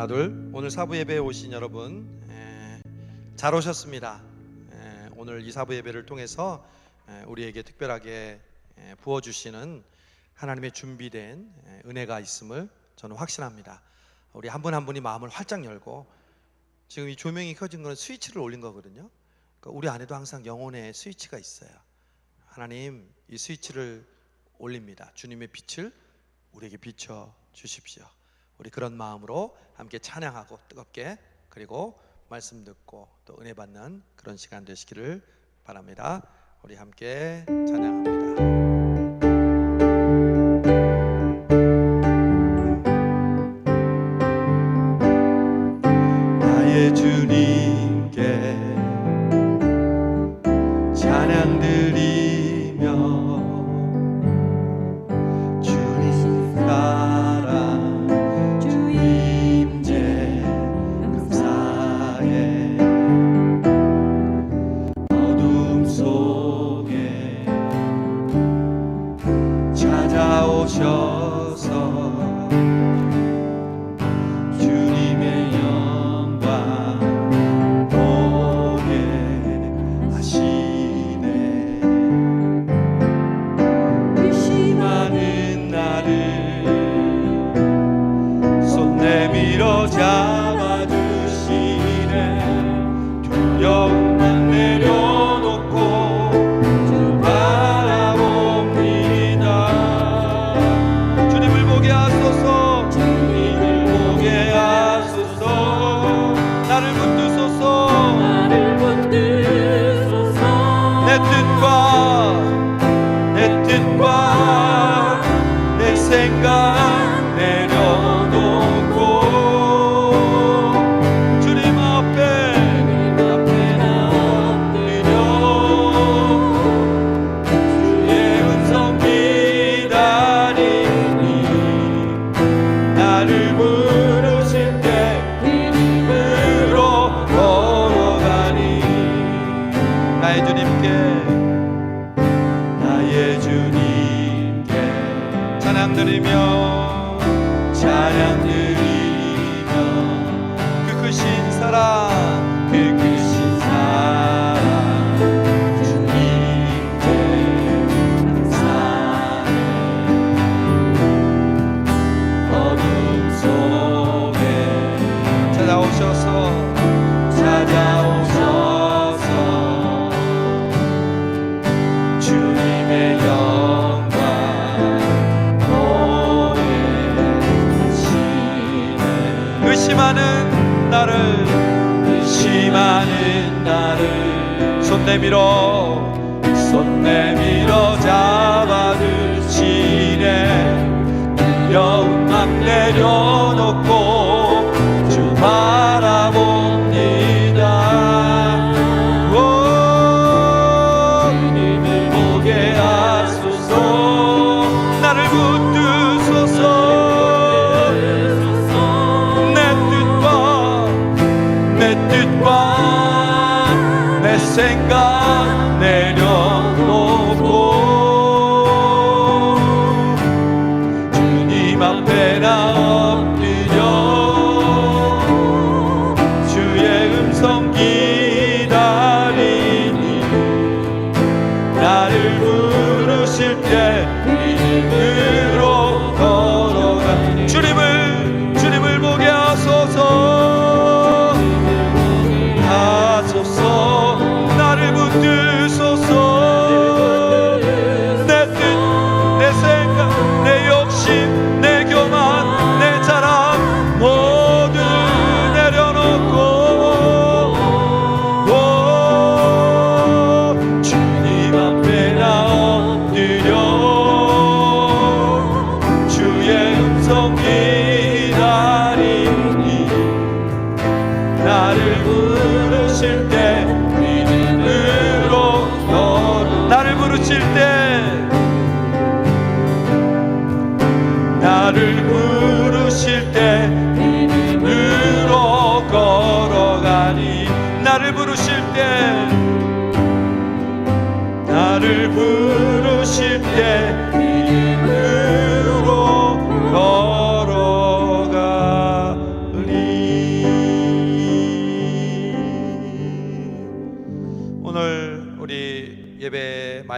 하나 둘 오늘 사부 예배에 오신 여러분 에, 잘 오셨습니다. 에, 오늘 이 사부 예배를 통해서 에, 우리에게 특별하게 에, 부어 주시는 하나님의 준비된 에, 은혜가 있음을 저는 확신합니다. 우리 한 분한 분이 마음을 활짝 열고 지금 이 조명이 켜진 거는 스위치를 올린 거거든요. 그러니까 우리 안에도 항상 영혼의 스위치가 있어요. 하나님 이 스위치를 올립니다. 주님의 빛을 우리에게 비춰 주십시오. 우리 그런 마음으로 함께 찬양하고 뜨겁게 그리고 말씀 듣고 또 은혜 받는 그런 시간 되시기를 바랍니다. 우리 함께 찬양합니다.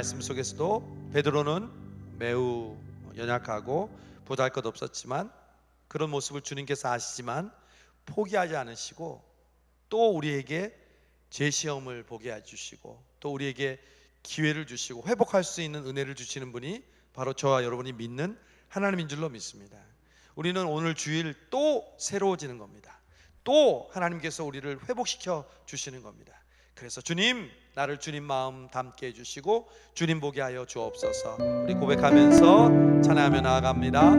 말씀 속에서도 베드로는 매우 연약하고 보잘것 없었지만 그런 모습을 주님께서 아시지만 포기하지 않으시고 또 우리에게 제 시험을 보게 해주시고 또 우리에게 기회를 주시고 회복할 수 있는 은혜를 주시는 분이 바로 저와 여러분이 믿는 하나님인 줄로 믿습니다. 우리는 오늘 주일 또 새로워지는 겁니다. 또 하나님께서 우리를 회복시켜 주시는 겁니다. 그래서 주님 나를 주님 마음 담게 해주시고 주님 보게 하여 주옵소서. 우리 고백하면서 찬양하며 나아갑니다.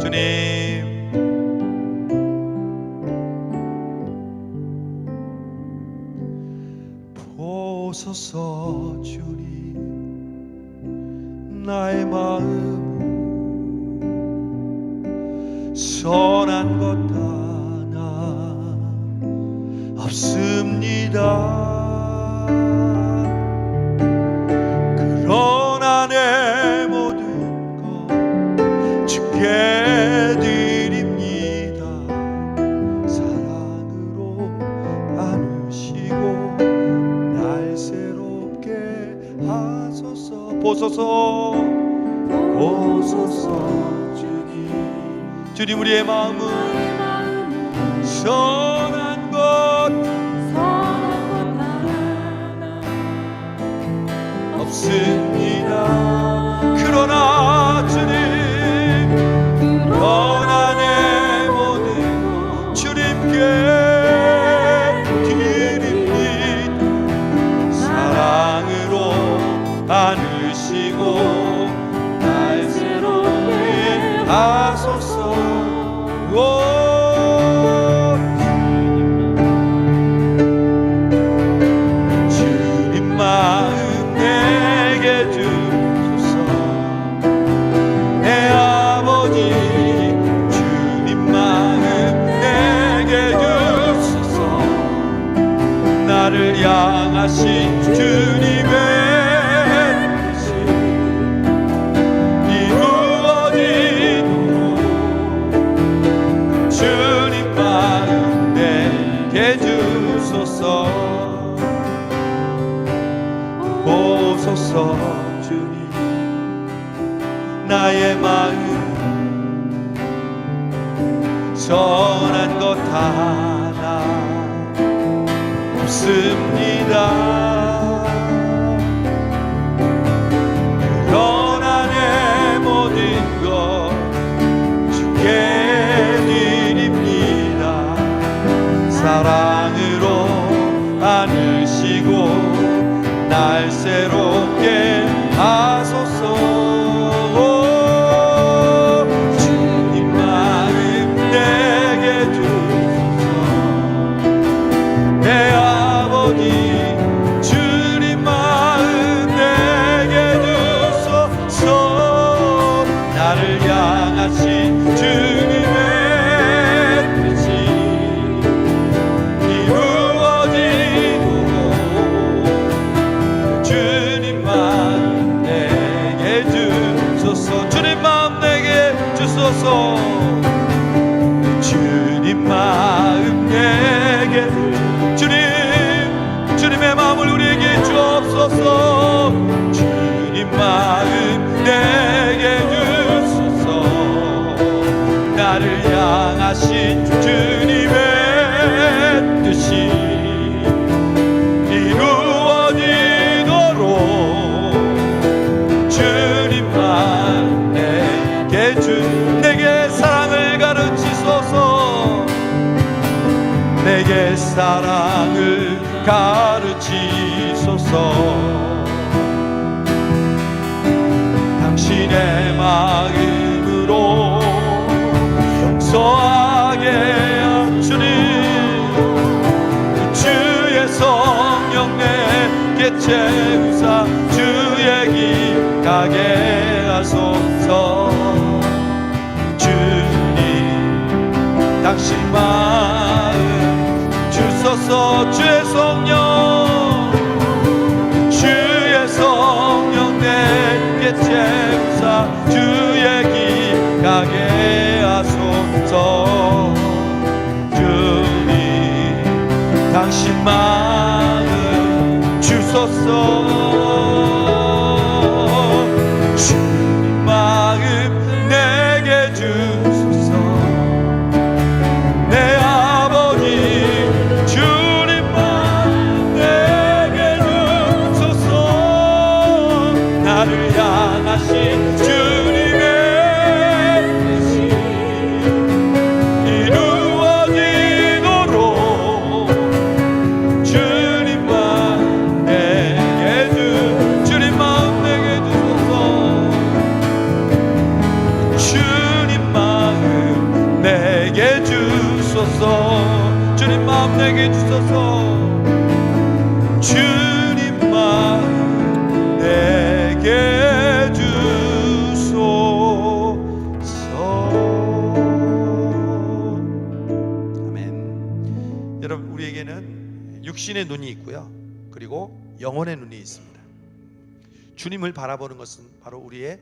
주님 가르치소서 당신의 마음으로 용서하게 한 주님 주의 성령 내게 채우사 주의 길 가게 하소서. 주님 당신 마음 주소서 주의 성령 주 내게 주소서. 주님 마음 내게 주소서. 아멘. 여러분 우리에게는 육신의 눈이 있고요. 그리고 영혼의 눈이 있습니다. 주님을 바라보는 것은 바로 우리의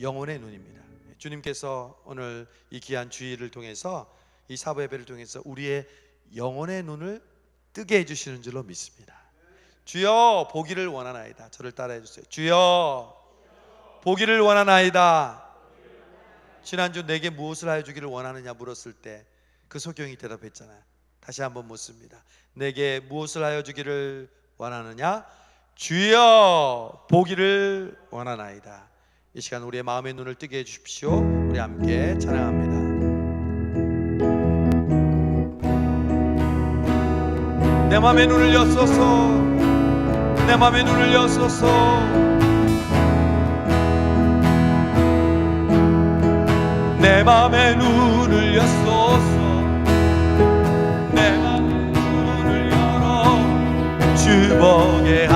영혼의 눈입니다. 주님께서 오늘 이 귀한 주의를 통해서 이 사부 예배를 통해서 우리의 영혼의 눈을 뜨게 해 주시는 줄로 믿습니다. 주여 보기를 원하나이다. 저를 따라해 주세요. 주여 보기를 원하나이다. 지난주 내게 무엇을 하여 주기를 원하느냐 물었을 때 그 소경이 대답했잖아요. 다시 한번 묻습니다. 내게 무엇을 하여 주기를 원하느냐? 주여 보기를 원하나이다. 이 시간 우리의 마음의 눈을 뜨게 해 주십시오. 우리 함께 찬양합니다. 내 마음의 눈을 여소서. 내 마음의 눈을 여소서. 내 맘의 눈을 여소서. 내 맘의 눈을 열어 주보게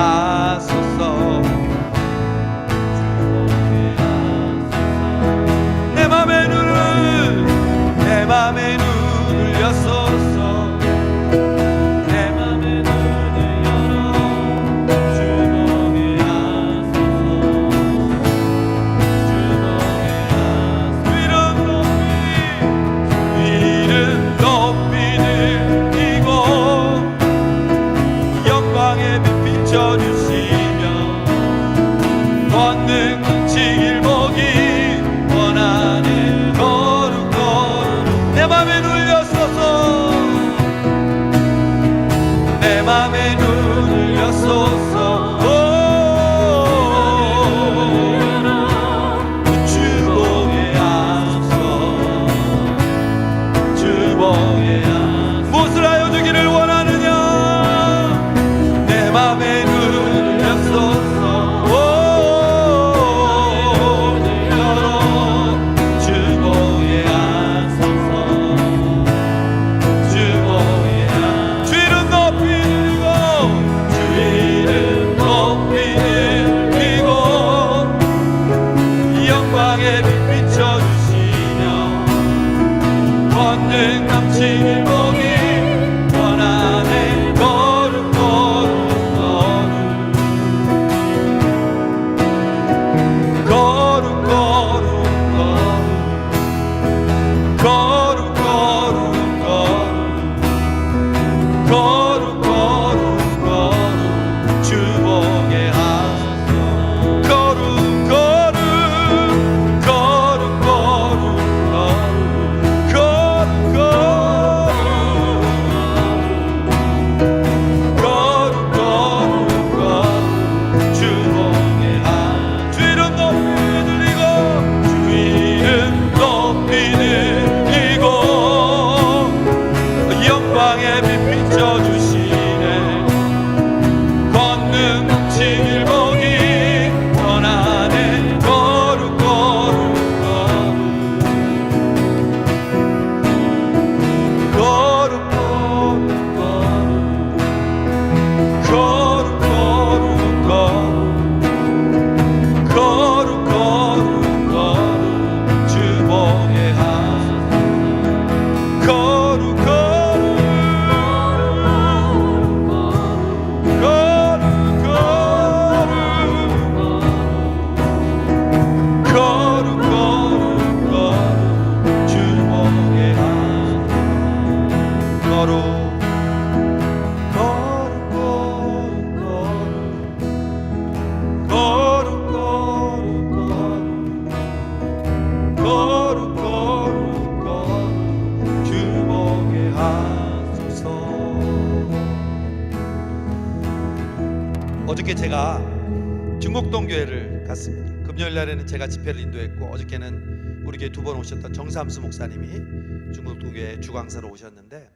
날에는 제가 집회를 인도했고 어저께는 우리 교회 두 번 오셨던 정삼수 목사님이 중곡동 교회 주강사로 오셨는데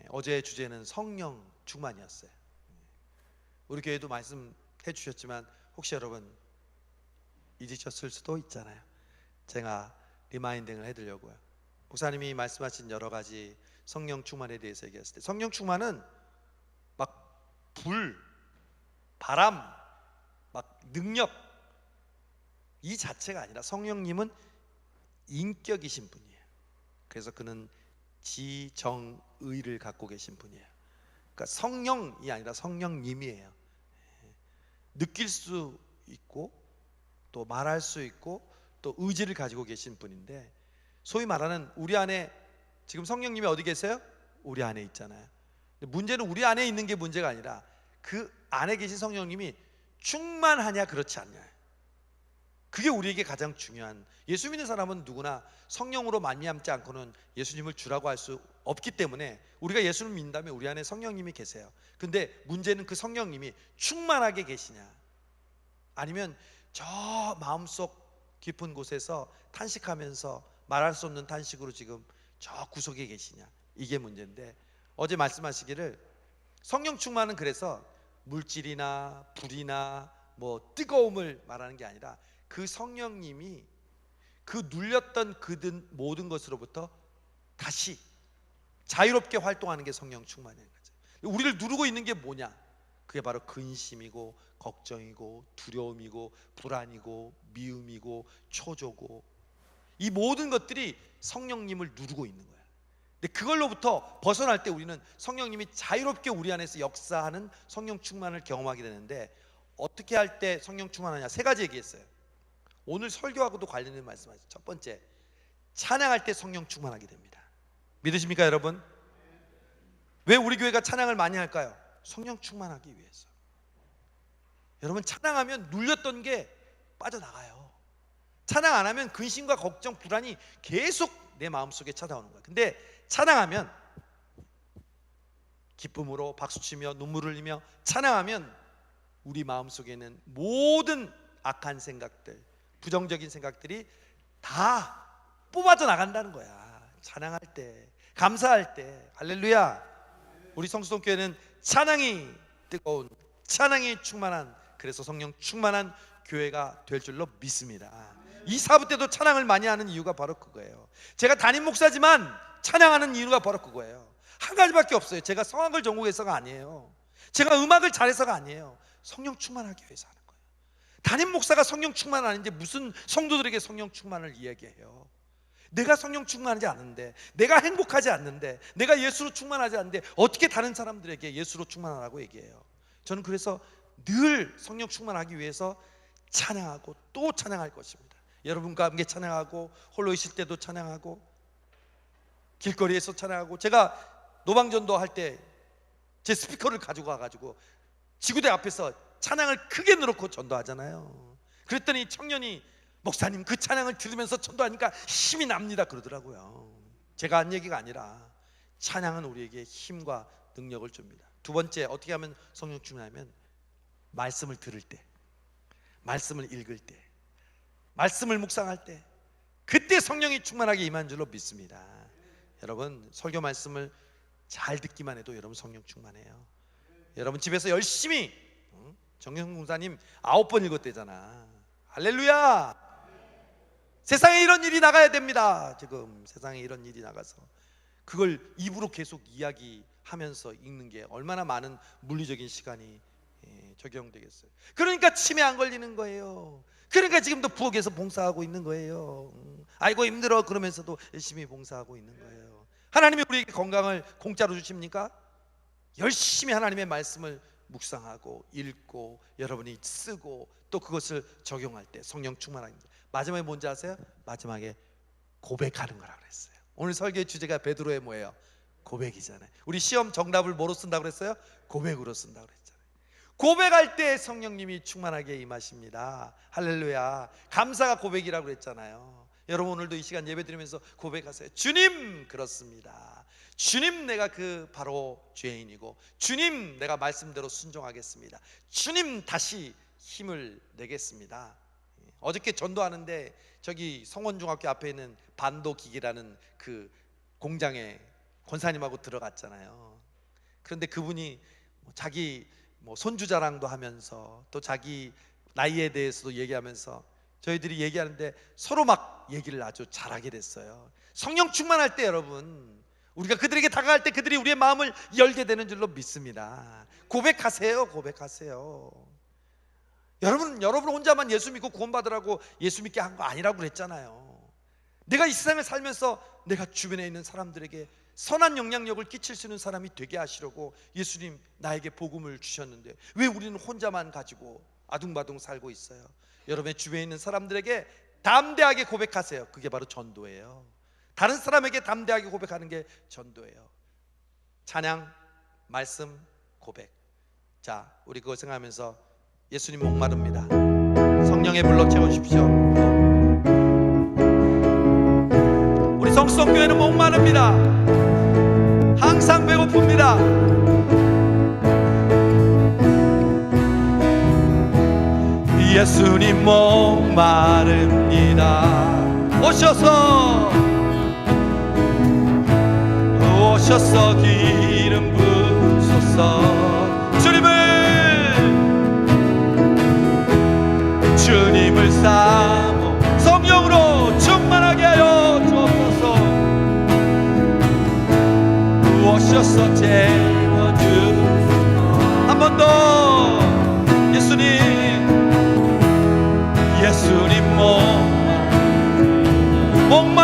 예, 어제의 주제는 성령 충만이었어요. 우리 교회도 말씀해 주셨지만 혹시 여러분 잊으셨을 수도 있잖아요. 제가 리마인딩을 해드리려고요. 목사님이 말씀하신 여러 가지 성령 충만에 대해서 얘기했을 때 성령 충만은 막 불, 바람, 막 능력 이 자체가 아니라 성령님은 인격이신 분이에요. 그래서 그는 지정의를 갖고 계신 분이에요. 그러니까 성령이 아니라 성령님이에요. 예. 느낄 수 있고 또 말할 수 있고 또 의지를 가지고 계신 분인데 소위 말하는 우리 안에 지금 성령님이 어디 계세요? 우리 안에 있잖아요. 문제는 우리 안에 있는 게 문제가 아니라 그 안에 계신 성령님이 충만하냐 그렇지 않냐. 그게 우리에게 가장 중요한 예수 믿는 사람은 누구나 성령으로 말미암지 않고는 예수님을 주라고 할 수 없기 때문에 우리가 예수를 믿는다면 우리 안에 성령님이 계세요. 근데 문제는 그 성령님이 충만하게 계시냐 아니면 저 마음속 깊은 곳에서 탄식하면서 말할 수 없는 탄식으로 지금 저 구석에 계시냐 이게 문제인데 어제 말씀하시기를 성령 충만은 그래서 물질이나 불이나 뭐 뜨거움을 말하는 게 아니라 그 성령님이 그 눌렸던 그든 모든 것으로부터 다시 자유롭게 활동하는 게 성령 충만인 거죠. 우리를 누르고 있는 게 뭐냐? 그게 바로 근심이고 걱정이고 두려움이고 불안이고 미움이고 초조고 이 모든 것들이 성령님을 누르고 있는 거야. 근데 그걸로부터 벗어날 때 우리는 성령님이 자유롭게 우리 안에서 역사하는 성령 충만을 경험하게 되는데 어떻게 할 때 성령 충만하냐? 세 가지 얘기했어요. 오늘 설교하고도 관련된 말씀하죠. 첫 번째, 찬양할 때 성령 충만하게 됩니다. 믿으십니까, 여러분? 왜 우리 교회가 찬양을 많이 할까요? 성령 충만하기 위해서. 여러분 찬양하면 눌렸던 게 빠져나가요. 찬양 안 하면 근심과 걱정, 불안이 계속 내 마음속에 찾아오는 거예요. 근데 찬양하면 기쁨으로 박수치며 눈물을 흘리며 찬양하면 우리 마음속에는 모든 악한 생각들, 부정적인 생각들이 다 뽑아져 나간다는 거야. 찬양할 때, 감사할 때, 할렐루야. 우리 성수동 교회는 찬양이 뜨거운, 찬양이 충만한, 그래서 성령 충만한 교회가 될 줄로 믿습니다. 이 사부 때도 찬양을 많이 하는 이유가 바로 그거예요. 제가 담임 목사지만 찬양하는 이유가 바로 그거예요. 한 가지밖에 없어요. 제가 성악을 전공해서가 아니에요. 제가 음악을 잘해서가 아니에요. 성령 충만하기 위해서. 담임 목사가 성령 충만 아닌데 무슨 성도들에게 성령 충만을 이야기해요. 내가 성령 충만하지 않는데, 내가 행복하지 않는데, 내가 예수로 충만하지 않는데 어떻게 다른 사람들에게 예수로 충만하라고 얘기해요. 저는 그래서 늘 성령 충만하기 위해서 찬양하고 또 찬양할 것입니다. 여러분과 함께 찬양하고 홀로 있을 때도 찬양하고 길거리에서 찬양하고 제가 노방전도 할 때 제 스피커를 가지고 와가지고 지구대 앞에서 찬양을 크게 넣고 전도하잖아요. 그랬더니 청년이 목사님 그 찬양을 들으면서 전도하니까 힘이 납니다 그러더라고요. 제가 한 얘기가 아니라 찬양은 우리에게 힘과 능력을 줍니다. 두 번째 어떻게 하면 성령 충만하면 말씀을 들을 때, 말씀을 읽을 때, 말씀을 묵상할 때, 그때 성령이 충만하게 임한 줄로 믿습니다. 여러분 설교 말씀을 잘 듣기만 해도 여러분 성령 충만해요. 여러분 집에서 열심히 응? 정영 공사님 아홉 번 읽었대잖아. 할렐루야. 세상에 이런 일이 나가야 됩니다. 지금 세상에 이런 일이 나가서 그걸 입으로 계속 이야기하면서 읽는 게 얼마나 많은 물리적인 시간이 예, 적용되겠어요. 그러니까 치매 안 걸리는 거예요. 그러니까 지금도 부엌에서 봉사하고 있는 거예요. 음, 아이고 힘들어 그러면서도 열심히 봉사하고 있는 거예요. 하나님이 우리에게 건강을 공짜로 주십니까? 열심히 하나님의 말씀을 묵상하고 읽고 여러분이 쓰고 또 그것을 적용할 때 성령 충만합니다. 마지막에 뭔지 아세요? 마지막에 고백하는 거라 그랬어요. 오늘 설교의 주제가 베드로의 뭐예요? 고백이잖아요. 우리 시험 정답을 뭐로 쓴다고 그랬어요? 고백으로 쓴다고 그랬잖아요. 고백할 때 성령님이 충만하게 임하십니다. 할렐루야. 감사가 고백이라고 그랬잖아요. 여러분 오늘도 이 시간 예배 드리면서 고백하세요. 주님 그렇습니다. 주님 내가 그 바로 죄인이고 주님 내가 말씀대로 순종하겠습니다. 주님 다시 힘을 내겠습니다. 어저께 전도하는데 저기 성원중학교 앞에 있는 반도기기라는 그 공장에 권사님하고 들어갔잖아요. 그런데 그분이 뭐 자기 뭐 손주 자랑도 하면서 또 자기 나이에 대해서도 얘기하면서 저희들이 얘기하는데 서로 막 얘기를 아주 잘하게 됐어요. 성령 충만할 때 여러분 우리가 그들에게 다가갈 때 그들이 우리의 마음을 열게 되는 줄로 믿습니다. 고백하세요, 고백하세요. 여러분, 여러분 혼자만 예수 믿고 구원받으라고 예수 믿게 한 거 아니라고 그랬잖아요. 내가 이 세상을 살면서 내가 주변에 있는 사람들에게 선한 영향력을 끼칠 수 있는 사람이 되게 하시려고 예수님 나에게 복음을 주셨는데 왜 우리는 혼자만 가지고 아둥바둥 살고 있어요? 여러분의 주변에 있는 사람들에게 담대하게 고백하세요. 그게 바로 전도예요. 다른 사람에게 담대하게 고백하는 게 전도예요. 찬양, 말씀, 고백. 자, 우리 그거 생각하면서 예수님 목마릅니다. 성령의 불로 채워주십시오. 우리 성수성교회는 목마릅니다. 항상 배고픕니다. 예수님 목마릅니다. 오셔서 오셔서 기름 부소서. 주님을 주님을 사모 성령으로 충만하게 하여 주옵소서. 오셔서 채워주소서 한번 더. 예수님. 예수님 목 목마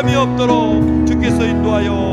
부족함이 없도록 주께서 인도하여